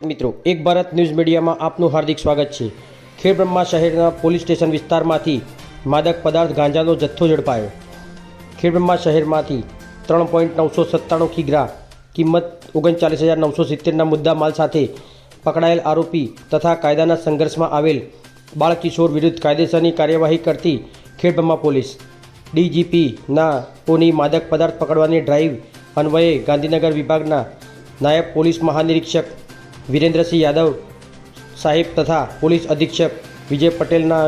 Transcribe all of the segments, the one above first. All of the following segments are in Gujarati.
મિત્રો, એક ભારત ન્યૂઝ મીડિયામાં આપનું હાર્દિક સ્વાગત છે. ખેડબ્રહ્મા શહેરના પોલીસ સ્ટેશન વિસ્તારમાંથી માદક પદાર્થ ગાંજાનો જથ્થો ઝડપાયો. ખેડબ્રહ્મા શહેરમાંથી ત્રણ પોઈન્ટ નવસો સત્તાણું કિગ્રા કિંમત ઓગણચાલીસ હજાર નવસો સિત્તેરના મુદ્દા માલ સાથે પકડાયેલ આરોપી તથા કાયદાના સંઘર્ષમાં આવેલ બાળકિશોર વિરુદ્ધ કાયદેસરની કાર્યવાહી કરતી ખેડબ્રહ્મા પોલીસ. ડીજીપીના ઓની માદક પદાર્થ પકડવાની ડ્રાઈવ અન્વયે ગાંધીનગર વિભાગના નાયબ પોલીસ મહાનિરીક્ષક વિરેન્દ્રસિંહ યાદવ સાહેબ તથા પોલીસ અધિક્ષક વિજય પટેલના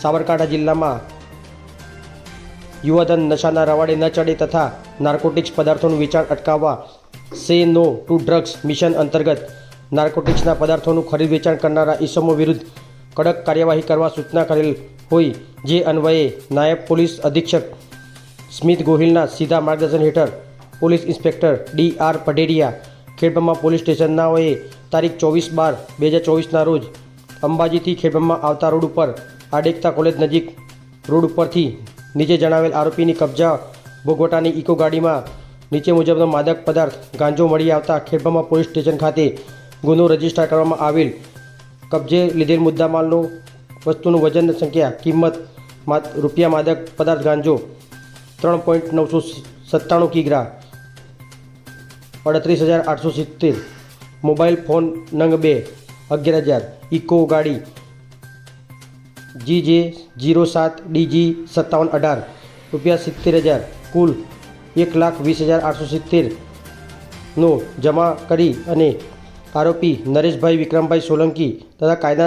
સાબરકાંઠા જિલ્લામાં યુવાધન નશાના રવાડે ન ચડે તથા નાર્કોટિક્સ પદાર્થોનું વેચાણ અટકાવવા સે નો ટુ ડ્રગ્સ મિશન અંતર્ગત નાર્કોટિક્સના પદાર્થોનું ખરીદ વેચાણ કરનારા ઈસમો વિરુદ્ધ કડક કાર્યવાહી કરવા સૂચના કરેલ હોય જે અન્વયે નાયબ પોલીસ અધિક્ષક સ્મિત ગોહિલના સીધા માર્ગદર્શન હેઠળ police inspector D R Paderia Khedbrahma police સ્ટેશનનાઓએ તારીખ ચોવીસ બાર બે હજાર ચોવીસના રોજ અંબાજીથી ખેડબ્રહ્મા આવતા રોડ ઉપર આડેકતા કોલેજ નજીક રોડ ઉપરથી નીચે જણાવેલ આરોપીની કબજા ભોગવટાની ઇકો ગાડીમાં નીચે મુજબનો માદક પદાર્થ ગાંજો મળી આવતા ખેડબ્રહ્મા પોલીસ સ્ટેશન ખાતે ગુનો રજિસ્ટર કરવામાં આવેલ. કબજે લીધેલ મુદ્દામાલનું વસ્તુનું વજન સંખ્યા કિંમત રૂપિયા માદક પદાર્થ ગાંજો ત્રણ પોઈન્ટ નવસો સત્તાણું કિગ્રા અડત્રીસ હજાર આઠસો સિત્તેર. મોબાઈલ ફોન નંગ બે, અગિયાર હજાર. ઇકો ગાડી જી જે જીરો સાત, ડીજી સત્તાવન અઢાર. રૂપિયા સિત્તેર હજાર. કુલ એક લાખ વીસ હજાર આઠસો સિત્તેરનો જમા કરી અને આરોપી નરેશભાઈ વિક્રમભાઈ સોલંકી તથા કાયદા